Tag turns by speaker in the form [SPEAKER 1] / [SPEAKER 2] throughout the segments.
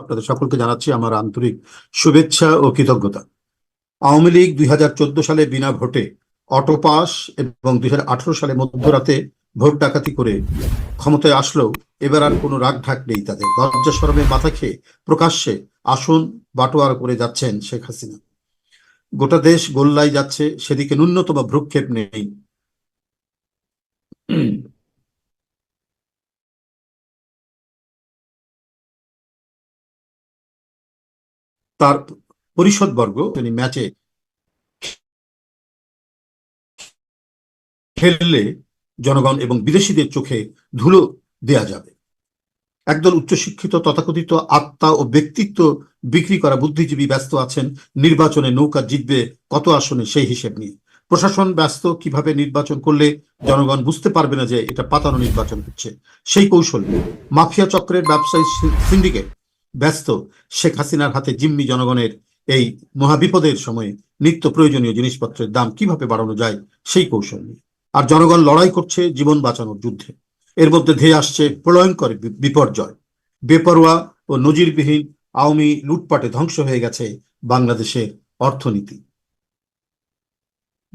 [SPEAKER 1] আপনাদের সকলকে জানাচ্ছি আমার আন্তরিক শুভেচ্ছা ও কৃতজ্ঞতা। আওয়ামী লীগ দুই সালে বিনা ভোটে অটো পাস এবং দুই সালে মধ্যরাতে ভোট ডাকাতি করে ক্ষমতায় আসলেও এবার আর কোনো রাগ ঢাক নেই তাদের। লজ্জা সরমে মাথা খেয়ে প্রকাশ্যে আসন, বাটোয়ার করে যাচ্ছেন শেখ হাসিনা। গোটা দেশ গোল্লাই যাচ্ছে, সেদিকে ন্যূনতম ভ্রুক্ষেপ নেই। তার পরিষদবর্গ তিনি ম্যাচে খেললে জনগণ এবং বিদেশিদের চোখে ধুলো দেয়া যাবে। একদল উচ্চশিক্ষিত, তথাকথিত আত্মা ও ব্যক্তিত্ব বিক্রি করা বুদ্ধিজীবী ব্যস্ত আছেন, নির্বাচনে নৌকা জিতবে কত আসনে সেই হিসেব নিয়ে। প্রশাসন ব্যস্ত, কীভাবে নির্বাচন করলে জনগণ বুঝতে পারবে না যে এটা পাতানো নির্বাচন হচ্ছে? সেই কৌশল মাফিয়া চক্রের ব্যবসায়ী সিন্ডিকেট ব্যস্ত শেখ হাসিনার হাতে জিম্মি জনগণের এই মহাবিপদের সময়ে নিত্য প্রয়োজনীয় জিনিসপত্রের দাম কীভাবে বাড়ানো যায় সেই কৌশল নিয়ে। আর জনগণ লড়াই করছে জীবন বাঁচানোর যুদ্ধে। এর মধ্যে ধেয়ে আসছে প্রলয়ঙ্কর বিপর্যয়। বেপরোয়া ও নজিরবিহীন আওয়ামী লুটপাটে ধ্বংস হয়ে গেছে বাংলাদেশের অর্থনীতি।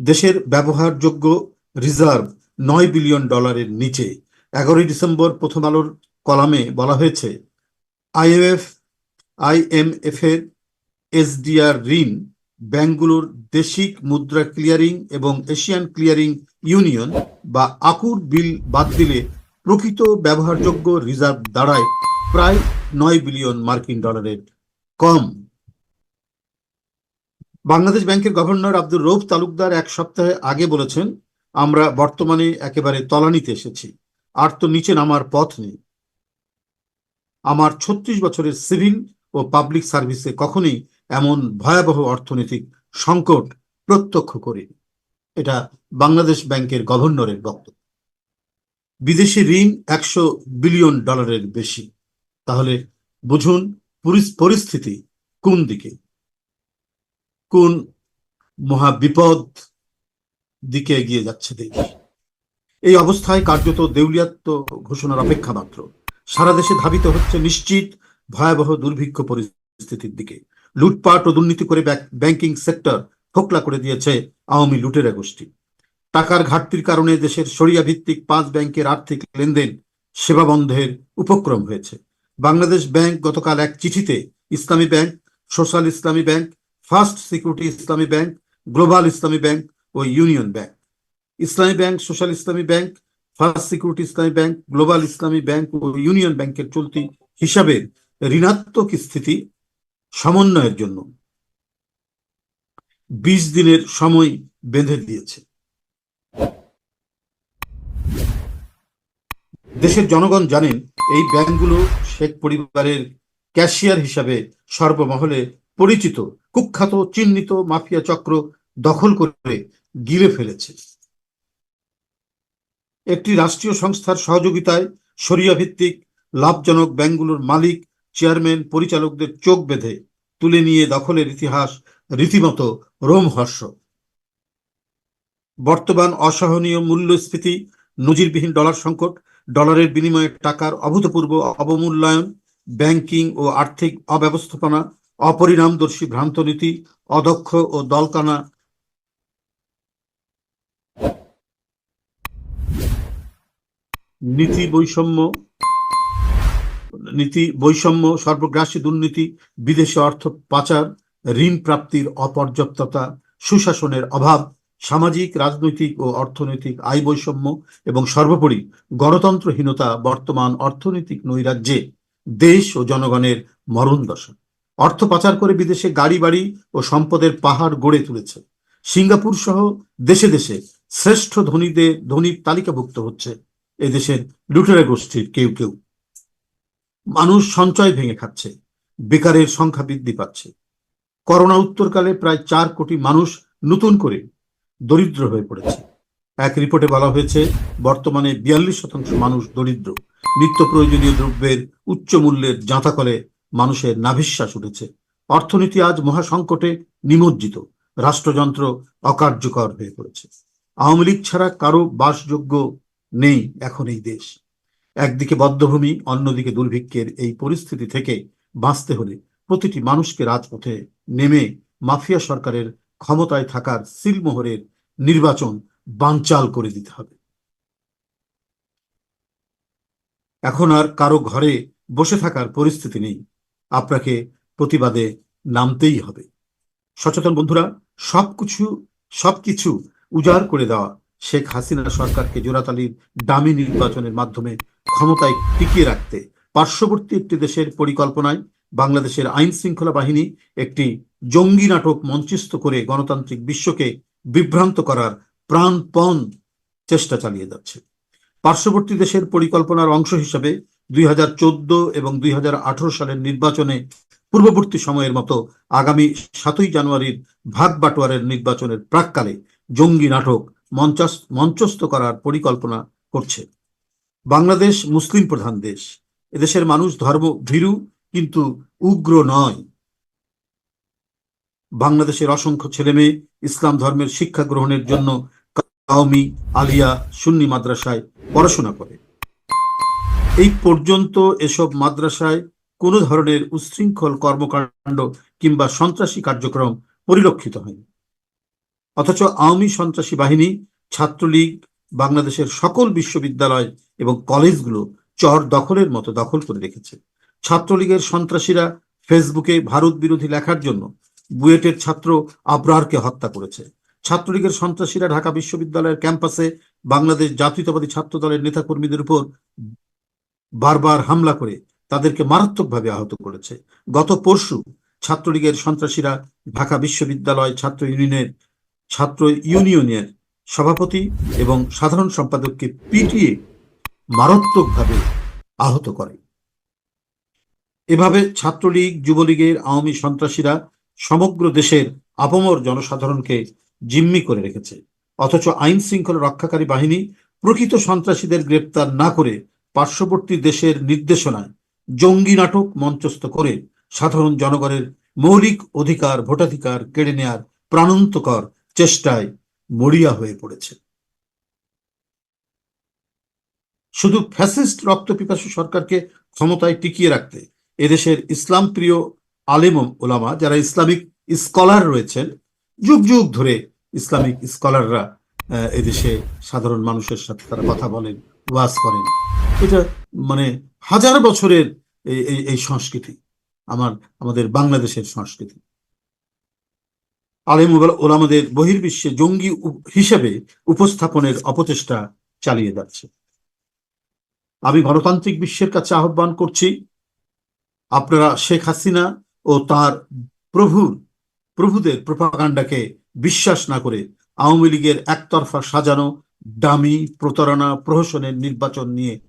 [SPEAKER 1] দেশের ব্যবহারযোগ্য রিজার্ভ নয় বিলিয়ন ডলারের নিচে এগারোই ডিসেম্বর প্রথম আলোর কলামে বলা হয়েছে আইএমএফ আইএমএফ এর এসডিআর ঋণ ব্যাংকগুলোর দেশিক মুদ্রা ক্লিয়ারিং এবং এশিয়ান ক্লিয়ারিং ইউনিয়ন বা আকুর বিল বাদ দিলে প্রকৃত ব্যবহারযোগ্য রিজার্ভ দাঁড়ায় প্রায় নয় বিলিয়ন মার্কিন ডলারের কম। বাংলাদেশ ব্যাংকের গভর্নর আব্দুর রৌফ তালুকদার এক সপ্তাহে আগে বলেছেন, আমরা বর্তমানে একেবারে তলানিতে এসেছি, আর তো নিচে নামার পথ নেই। আমার ছত্রিশ বছরের সিভিল ও পাবলিক সার্ভিসে কখনোই এমন ভয়াবহ অর্থনৈতিক সংকট প্রত্যক্ষ করিনি। এটা বাংলাদেশ ব্যাংকের গভর্নরের বক্তব্য। বিদেশি ঋণ একশো বিলিয়ন ডলারের বেশি। তাহলে বুঝুন পরিস- পরিস্থিতি কোন দিকে? কোন মহাবিপদ দিকে এগিয়ে যাচ্ছে দেশ? এই অবস্থায় কার্যত দেউলিয়াত্ম ঘোষণার অপেক্ষা মাত্র। সারা দেশে ধাবিত হচ্ছে নিশ্চিত ভয়াবহ দুর্ভিক্ষ পরিস্থিতির দিকে। লুটপাট ও দুর্নীতি করে ব্যাক- সেক্টর ফোকলা করে দিয়েছে আওয়ামী লুটেরা গোষ্ঠী। টাকার ঘাটতির কারণে দেশের সরিয়া ভিত্তিক পাঁচ ব্যাংকের আর্থিক লেনদেন সেবা বন্ধের উপক্রম হয়েছে। বাংলাদেশ ব্যাংক গতকাল এক চিঠিতে Islami Bank, Social Islami Bank, First Security Islami Bank, Global Islami Bank ও Union Bank. Islami Bank, Social Islami Bank First Security Islami Bank Global Islami Bank ও ইউনিয়ন ব্যাংকের চলতি হিসাবের ঋণাত্মক স্থিতি সমন্বয়ের জন্য বিশ দিনের সময় বেঁধে দিয়েছে। দেশের জনগণ জানেন এই ব্যাংকগুলো শেখ পরিবারের ক্যাশিয়ার হিসাবে সর্বমহলে পরিচিত, কুখ্যাত, চিহ্নিত মাফিয়া চক্র দখল করে গিলে ফেলেছে। একটি রাষ্ট্রীয় সংস্থার সহযোগিতায় সরিয়া ভিত্তিক লাভজনক ব্যাংকগুলোর মালিক, চেয়ারম্যান, পরিচালকদের চোখ বেঁধে তুলে নিয়ে দখলের ইতিহাস রীতিমতো রোমহর্ষ। বর্তমান অসহনীয় মূল্যস্ফীতি, নজিরবিহীন ডলার সংকট, ডলারের বিনিময়ে টাকার অভূতপূর্ব অবমূল্যায়ন, ব্যাংকিং ও আর্থিক অব্যবস্থাপনা, অপরিণামদর্শী ভ্রান্ত নীতি, অদক্ষ ও দলকানা নীতি বৈষম্য নীতি বৈষম্য, সর্বগ্রাসী দুর্নীতি, বিদেশে অর্থ পাচার, ঋণ প্রাপ্তির অপর্যাপ্ততা, সুশাসনের অভাব, সামাজিক, রাজনৈতিক ও অর্থনৈতিক আয় বৈষম্য এবং সর্বোপরি গণতন্ত্রহীনতা বর্তমান অর্থনৈতিক নৈরাজ্যে দেশ ও জনগণের মরণ দশা। অর্থ পাচার করে বিদেশে গাড়ি, বাড়ি ও সম্পদের পাহাড় গড়ে তুলেছে। সিঙ্গাপুর সহ দেশে দেশে শ্রেষ্ঠ ধনীদের, ধনীর তালিকাভুক্ত হচ্ছে। এদেশের লুটেরা গোষ্ঠীর কেউ কেউ। মানুষ সঞ্চয় ভেঙে খাচ্ছে, বেকারের সংখ্যা বৃদ্ধি পাচ্ছে। করোনা উত্তরকালে প্রায় চার কোটি মানুষ নতুন করে দরিদ্র হয়ে পড়েছে। এক রিপোর্টে বলা হয়েছে, বর্তমানে বিয়াল্লিশ শতাংশ মানুষ দরিদ্র। নিত্য প্রয়োজনীয় দ্রব্যের উচ্চ মূল্যের জাঁতাকলে মানুষের নাভিশ্বাস উঠেছে। অর্থনীতি আজ মহাসংকটে নিমজ্জিত। রাষ্ট্রযন্ত্র অকার্যকর হয়ে পড়েছে। আওয়ামী লীগ ছাড়া কারও বাসযোগ্য নেই এখন এই দেশ। একদিকে বদ্ধভূমি, অন্যদিকে দুর্ভিক্ষের এই পরিস্থিতি থেকে বাঁচতে হলে প্রতিটি মানুষকে রাজপথে নেমে মাফিয়া সরকারের ক্ষমতায় থাকার সিলমোহরের নির্বাচন বানচাল করে দিতে হবে। এখন আর কারও ঘরে বসে থাকার পরিস্থিতি নেই। আপনাকে প্রতিবাদে নামতেই হবে। সচেতন বন্ধুরা, সবকিছু সবকিছু উজাড় করে দেওয়া শেখ হাসিনা সরকারকে জোরাতালির দামি নির্বাচনের মাধ্যমে ক্ষমতায় টিকিয়ে রাখতে। পার্শ্ববর্তী একটি দেশের পরিকল্পনায় বাংলাদেশের আইন শৃঙ্খলা বাহিনী একটি জঙ্গি নাটক মঞ্চস্থ করে গণতান্ত্রিক বিশ্বকে বিভ্রান্ত করার প্রাণপণ চেষ্টা চালিয়ে যাচ্ছে। পার্শ্ববর্তী দেশের পরিকল্পনার অংশ হিসাবে দুই হাজার চোদ্দ এবং দুই হাজার আঠারো সালের নির্বাচনে পূর্ববর্তী সময়ের মতো আগামী সাতই জানুয়ারির ভাগ বাটোয়ারের নির্বাচনের প্রাককালে জঙ্গি নাটক মঞ্চাস- মঞ্চস্থ করার পরিকল্পনা করছে। বাংলাদেশ মুসলিম প্রধান দেশ। এদেশের মানুষ ধর্ম ভীরু, কিন্তু উগ্র নয়। বাংলাদেশের অসংখ্য ছেলেমেয়ে ইসলাম ধর্মের শিক্ষা গ্রহণের জন্য কাউমি আলিয়া সুন্নি মাদ্রাসায় পড়াশোনা করে। এই পর্যন্ত এসব মাদ্রাসায় কোনো ধরনের উচ্ছৃঙ্খল কর্মকাণ্ড কিংবা সন্ত্রাসী কার্যক্রম পরিলক্ষিত হয়নি। অথচ আওয়ামী সন্ত্রাসী বাহিনী, ছাত্রলীগ, বাংলাদেশের সকল বিশ্ববিদ্যালয় এবং কলেজগুলো চর দখলের মতো দখল করে রেখেছে। ছাত্রলীগের সন্ত্রাসীরা ফেসবুকে ভারত বিরোধী লেখার জন্য বুয়েটের ছাত্র আবরারকে হত্যা করেছে। ছাত্রলীগের সন্ত্রাসীরা ঢাকা বিশ্ববিদ্যালয়ের ক্যাম্পাসে বাংলাদেশ জাতীয়তাবাদী ছাত্র দলের নেতাকর্মীদের উপর বারবার হামলা করে তাদেরকে মারাত্মকভাবে আহত করেছে। গত পরশু ছাত্রলীগের সন্ত্রাসীরা ঢাকা বিশ্ববিদ্যালয় ছাত্র ইউনিয়নের ছাত্র ইউনিয়নের সভাপতি এবং সাধারণ সম্পাদককে পিটিয়ে মারাত্মকভাবে আহত করে। এভাবে ছাত্রলীগ, যুবলীগের আওয়ামী সন্ত্রাসীরা সমগ্র দেশের আপামর জনসাধারণকে জিম্মি করে রেখেছে। অথচ আইন শৃঙ্খলা রক্ষাকারী বাহিনী প্রকৃত সন্ত্রাসীদের গ্রেপ্তার না করে পার্শ্ববর্তী দেশের নির্দেশনায় জঙ্গি নাটক মঞ্চস্থ করে সাধারণ জনগণের মৌলিক অধিকার, ভোটাধিকার কেড়ে নেয়ার প্রাণান্তকর চেষ্টায় মরিয়া হয়ে পড়েছে। শুধু ফ্যাসিস্ট রক্তপিপাসু সরকারকে ক্ষমতায় টিকিয়ে রাখতে এদেশের ইসলাম প্রিয় আলেম ওলামা যারা ইসলামিক স্কলার রয়েছেন, যুগ যুগ ধরে ইসলামিক স্কলাররা এদেশে সাধারণ মানুষের সাথে তারা কথা বলেন, ওয়াজ করেন। এটা মানে হাজার বছরের এই সংস্কৃতি, আমার, আমাদের বাংলাদেশের সংস্কৃতি। আলেম ওলামাদের বহির্বিশ্বে জঙ্গি হিসেবে উপস্থাপনের অপচেষ্টা চালিয়ে যাচ্ছে। আমি গণতান্ত্রিক বিশ্বের কাছে আহ্বান করছি, আপনারা শেখ হাসিনা ও তার প্রভুর, প্রভুদের প্রপাগান্ডাকে বিশ্বাস না করে আওয়ামী লীগের একতরফা সাজানো দামি প্রতারণা প্রহসনের নির্বাচন নিয়ে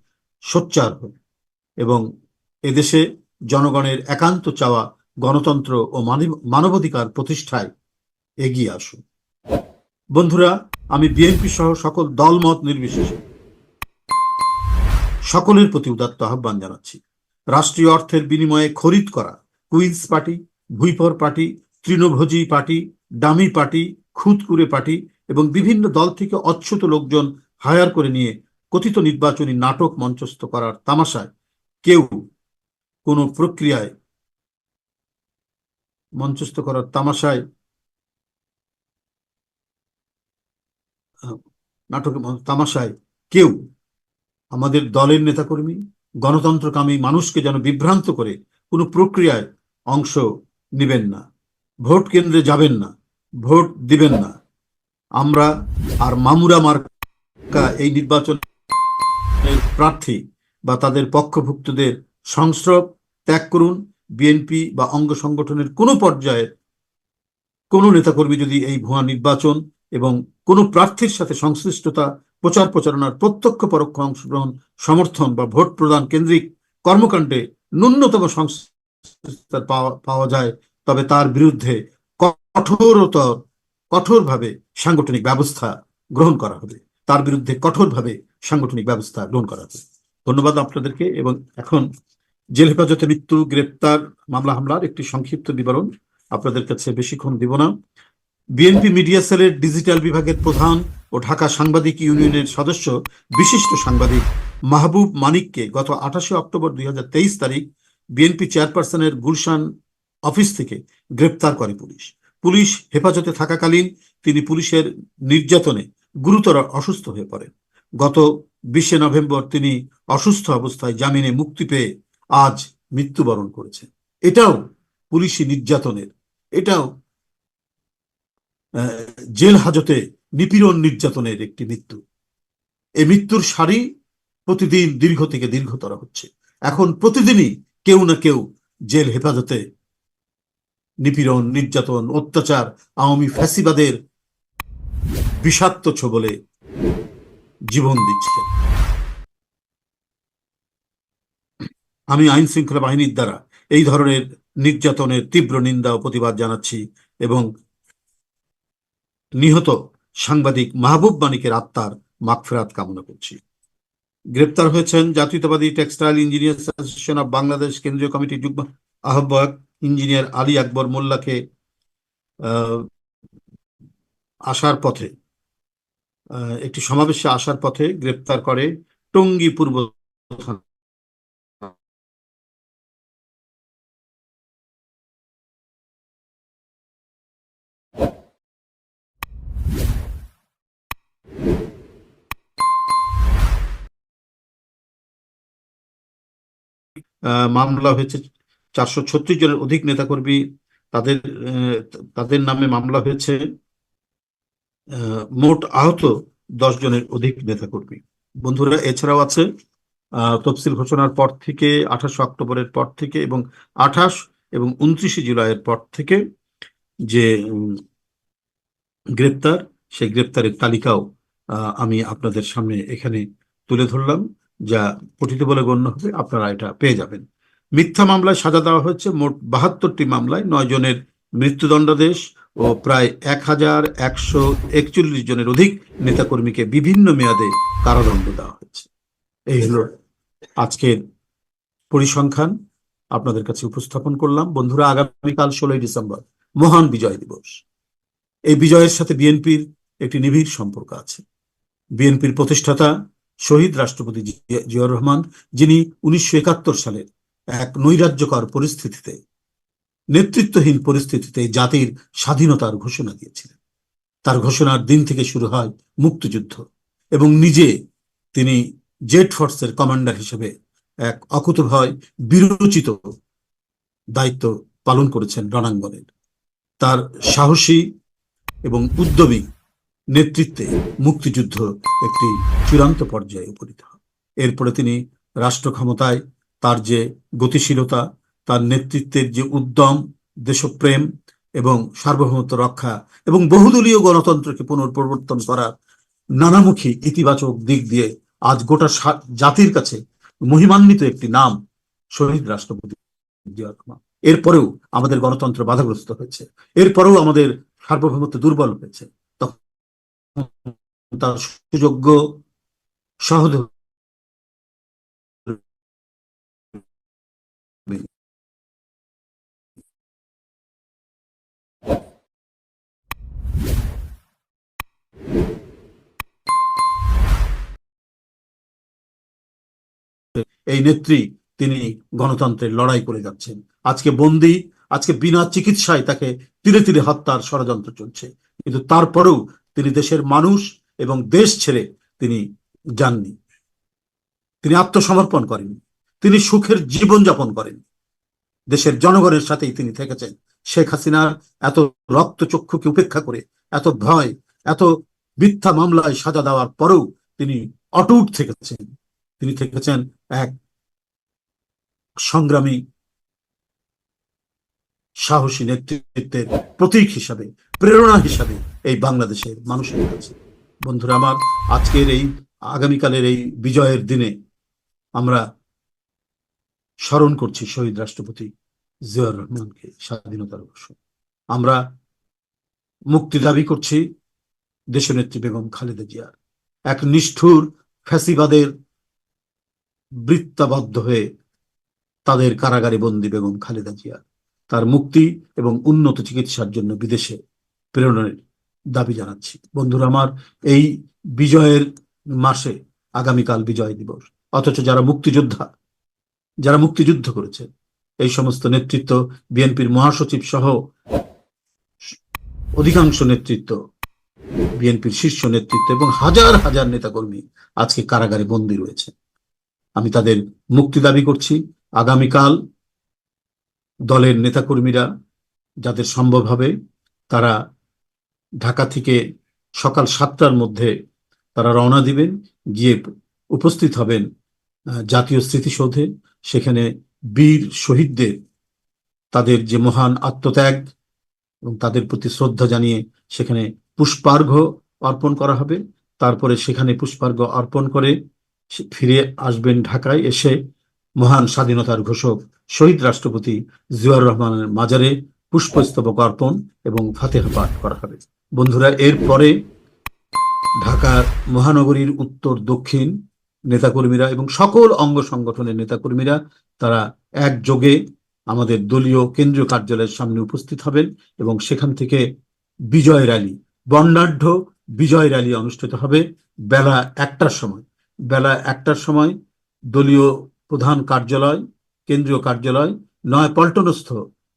[SPEAKER 1] সোচ্চার হন এবং এদেশে জনগণের একান্ত চাওয়া গণতন্ত্র ও মানব- মানবাধিকার প্রতিষ্ঠায় এগিয়ে আসুন। বন্ধুরা, আমি বিএনপি সহ সকল দলমত নির্বিশেষে সকলের প্রতি উদাত্ত আহ্বান জানাচ্ছি। রাষ্ট্রীয় অর্থের বিনিময়ে খরিদ করা কুইন্স পার্টি, ভুইপর পার্টি, তৃণভোজী পার্টি ডামি পার্টি খুদকুরে পার্টি এবং বিভিন্ন দল থেকে অচ্ছুত লোকজন হায়ার করে নিয়ে কথিত নির্বাচনী নাটক মঞ্চস্থ করার তামাশায় কেউ কোনো প্রক্রিয়ায় মঞ্চস্থ করার তামাশায় আহ, নাটকের তামাশায় কেউ আমাদের দলের নেতাকর্মী গণতন্ত্রকামী মানুষকে যেন বিভ্রান্ত করে কোনো প্রক্রিয়ায় অংশ নেবেন না ভোট কেন্দ্রে যাবেন না ভোট দিবেন না। আমরা আর মামুরা মার্কা এই নির্বাচনের প্রার্থী বা তাদের পক্ষভুক্তদের সংস্রব ত্যাগ করুন বিএনপি বা অঙ্গ সংগঠনের কোনো পর্যায়ে কোনো নেতাকর্মী যদি এই ভুয়া নির্বাচন এবং কোনো প্রার্থীর সাথে সংশ্লিষ্টতা, প্রচার প্রচারণার প্রত্যক্ষ পরোক্ষ অংশগ্রহণ, সমর্থন বা ভোট প্রদান কেন্দ্রিক কর্মকাণ্ডে ন্যূনতম সংশ্লিষ্টতা পাওয়া যায়, তবে তার বিরুদ্ধে কঠোরতর কঠোরভাবে সাংগঠনিক ব্যবস্থা গ্রহণ করা হবে। তার বিরুদ্ধে কঠোরভাবে সাংগঠনিক ব্যবস্থা গ্রহণ করা হবে। ধন্যবাদ আপনাদেরকে এবং এখন জেল হেফাজতে মৃত্যু, গ্রেপ্তার, মামলা, হামলার একটি সংক্ষিপ্ত বিবরণ আপনাদের কাছে বেশিক্ষণ দিব না। বিএনপি মিডিয়া সেলের ডিজিটাল বিভাগের প্রধান ও ঢাকা সাংবাদিক ইউনিয়নের সদস্য বিশিষ্ট সাংবাদিক মাহবুব মানিককে গত আঠাশে অক্টোবর দুই হাজার তেইশ তারিখ বিএনপি চেয়ারপারসনের গুলশান অফিস থেকে গ্রেপ্তার করে পুলিশ। পুলিশ হেফাজতে থাকাকালীন তিনি পুলিশের নির্যাতনে গুরুতর অসুস্থ হয়ে পড়েন। গত বিশে নভেম্বর তিনি অসুস্থ অবস্থায় জামিনে মুক্তি পেয়ে আজ মৃত্যুবরণ করেছেন। এটাও পুলিশি নির্যাতনের, এটাও জেল হাজতে নিপীড়ন নির্যাতনের একটি মৃত্যু। এই মৃত্যুর সারি প্রতিদিন দীর্ঘ থেকে দীর্ঘতর হচ্ছে। এখন প্রতিদিনই কেউ না কেউ জেল হেফাজতে নিপীড়ন, নির্যাতন, অত্যাচার, আওয়ামী ফ্যাসিবাদের বিষাক্ত ছবলে জীবন দিচ্ছে। আমি আইন শৃঙ্খলা বাহিনীর দ্বারা এই ধরনের নির্যাতনের তীব্র নিন্দা ও প্রতিবাদ জানাচ্ছি এবং নিহত সাংবাদিক মাহবুব মানিকের আত্মার মাগফেরাত কামনা করছি। গ্রেপ্তার হয়েছেন জাতীয়তাবাদী textile engineer association of Bangladesh কেন্দ্রীয় কমিটির যুগ্ম আহ্বায়ক ইঞ্জিনিয়ার আলী আকবর মোল্লাকে আসার পথে একটি সমাবেশে আসার পথে গ্রেপ্তার করে টঙ্গী পূর্ব মামলা হয়েছে চারশো ছত্রিশ জনের অধিক নেতাকর্মী। তাদের তাদের নামে মামলা হয়েছে মোট আহত দশ জনের অধিক নেতাকর্মী। বন্ধুরা, এছাড়াও আছে তফসিল ঘোষণার পর থেকে, আঠাশে অক্টোবরের পর থেকে এবং আঠাশ এবং উনত্রিশে জুলাইয়ের পর থেকে যে গ্রেপ্তার, সেই গ্রেপ্তারের তালিকাও আমি আপনাদের সামনে এখানে তুলে ধরলাম। যা পঠিত বলে গণ্য হবে, আপনারা এটা পেয়ে যাবেন। মিথ্যা মামলায় সাজা দেওয়া হয়েছে মোট বাহাত্তরটি মামলায়, নয় জনের মৃত্যুদণ্ডাদেশ ও প্রায় এক হাজার একশো একচল্লিশ জনের অধিক নেতাকর্মীকে বিভিন্ন মেয়াদে কারাদণ্ড দেওয়া হয়েছে। এই হলো আজকের পরিসংখ্যান। আপনাদের কাছে উপস্থাপন করলাম। বন্ধুরা, আগামীকাল ষোলোই ডিসেম্বর, মহান বিজয় দিবস। এই বিজয়ের সাথে বিএনপির একটি নিবিড় সম্পর্ক আছে। বিএনপির প্রতিষ্ঠাতা শহীদ রাষ্ট্রপতি জিয়াউর রহমান, যিনি উনিশশো সালের এক নৈরাজ্যকর পরিস্থিতিতে, নেতৃত্বহীন পরিস্থিতিতে জাতির স্বাধীনতার ঘোষণা দিয়েছিলেন। তার ঘোষণার দিন থেকে শুরু হয় মুক্তিযুদ্ধ এবং নিজে তিনি জেট ফোর্সের কমান্ডার হিসেবে এক অকুতভয়, বিরোচিত দায়িত্ব পালন করেছেন রণাঙ্গনের। তার সাহসী এবং উদ্যমী নেতৃত্বে মুক্তিযুদ্ধ একটি চূড়ান্ত পর্যায়ে উপনীত হয় এরপরে তিনি রাষ্ট্র ক্ষমতায় তার যে গতিশীলতা, তার নেতৃত্বের যে উদ্যম, দেশপ্রেম এবং সার্বভৌমত্ব রক্ষা এবং বহুদলীয় গণতন্ত্রকে পুনঃপ্রবর্তন করার নানামুখী ইতিবাচক দিক দিয়ে আজ গোটা জাতির কাছে মহিমান্বিত একটি নাম শহীদ রাষ্ট্রপতি এরপরেও আমাদের গণতন্ত্র বাধাগ্রস্ত হয়েছে। এরপরেও আমাদের সার্বভৌমত্ব দুর্বল হয়েছে। তার সুযোগ্য সহযোগী এই নেত্রী তিনি গণতন্ত্রের লড়াই করে যাচ্ছেন। আজকে বন্দি, আজকে বিনা চিকিৎসায় তাকে তীরে তীরে হত্যার ষড়যন্ত্র চলছে। কিন্তু তারপরেও তিনি দেশের মানুষ এবং দেশ ছেড়ে তিনি যাননি। তিনি আত্মসমর্পণ করেন তিনি সুখের জীবন যাপন করেন দেশের জনগণের সাথেই তিনি থেকেছেন। শেখ হাসিনার এত রক্তচক্ষুকে উপেক্ষা করে, এত ভয়, এত মিথ্যা মামলায় সাজা দেওয়ার পরেও তিনি অটুট থেকেছেন। তিনি থেকেছেন এক সংগ্রামী সাহসী নেতৃত্বের প্রতীক হিসাবে, প্রেরণা হিসাবে। এই বাংলাদেশের মানুষের কাছে। বন্ধুরা, আমার আজকের এই, আগামীকালের এই বিজয়ের দিনে আমরা স্মরণ করছি শহীদ রাষ্ট্রপতি জিয়াউর রহমানকে স্বাধীনতার ঘোষণা আমরা মুক্তি দাবি করছি দেশনেত্রী বেগম খালেদা জিয়ার। এক নিষ্ঠুর ফ্যাসিবাদের বৃত্তাবদ্ধ হয়ে তাদের কারাগারে বন্দী বেগম খালেদা জিয়া তার মুক্তি এবং উন্নত চিকিৎসার জন্য বিদেশে প্রেরণের দাবি জানাচ্ছি। বন্ধুরা, আমার এই বিজয়ের মাসে আগামীকাল বিজয় দিবস। অথচ যারা মুক্তিযোদ্ধা, যারা মুক্তিযুদ্ধ করেছে, এই সমস্ত নেতৃত্ব, বিএনপির মহাসচিব সহ অধিকাংশ নেতৃত্ব, বিএনপির শীর্ষ নেতৃত্ব এবং হাজার হাজার নেতাকর্মী আজকে কারাগারে বন্দী রয়েছে। আমি তাদের মুক্তি দাবি করছি। আগামীকাল দলের নেতাকর্মীরা যাদের সম্ভব হবে, তারা ঢাকা থেকে সকাল সাতটার মধ্যে তারা রওনা দিবেন, গিয়ে উপস্থিত হবেন জাতীয় স্মৃতিসৌধে। সেখানে বীর শহীদদের তাদের যে মহান আত্মত্যাগ এবং তাদের প্রতি শ্রদ্ধা জানিয়ে সেখানে পুষ্পার্ঘ অর্পণ করা হবে। তারপরে সেখানে পুষ্পার্ঘ অর্পণ করে ফিরে আসবেন ঢাকায় এসে মহান স্বাধীনতার ঘোষক শহীদ রাষ্ট্রপতি জিয়াউর রহমানের মাজারে পুষ্পস্তবক অর্পণ এবং ফাতেহা পাঠ করা হবে। বন্ধুরা, এরপরে ঢাকার মহানগরীর উত্তর, দক্ষিণ নেতাকর্মীরা এবং সকল অঙ্গ সংগঠনের নেতাকর্মীরা, তারা একযোগে আমাদের দলীয় কেন্দ্রীয় কার্যালয়ের সামনে উপস্থিত হবেন এবং সেখান থেকে বিজয় র্যালি, বর্ণাঢ্য বিজয় র্যালি অনুষ্ঠিত হবে বেলা একটার সময়। বেলা একটার সময় দলীয় প্রধান কার্যালয়, কেন্দ্রীয় কার্যালয়, নয় পল্টনস্থ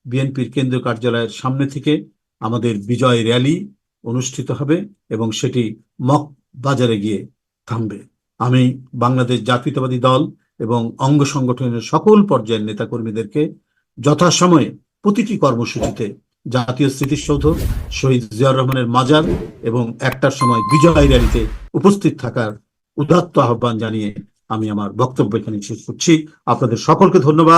[SPEAKER 1] বিএনপির কেন্দ্রীয় কার্যালয়ের সামনে থেকে আমাদের বিজয় র্যালি অনুষ্ঠিত হবে এবং সেটি মক বাজারে গিয়ে থামবে। আমি বাংলাদেশ জাতীয়তাবাদী দল এবং অঙ্গ সংগঠনের সকল পর্যায়ের নেতাকর্মীদেরকে যথাসময়ে প্রতিটি কর্মসূচিতে জাতীয় স্মৃতিসৌধ, শহীদ জিয়াউর রহমানের মাজার এবং একটার সময় বিজয় র্যালিতে উপস্থিত থাকার উদাত্ত আহ্বান জানিয়ে আমি আমার বক্তব্য এখানে শেষ করছি। আপনাদের সকলকে ধন্যবাদ।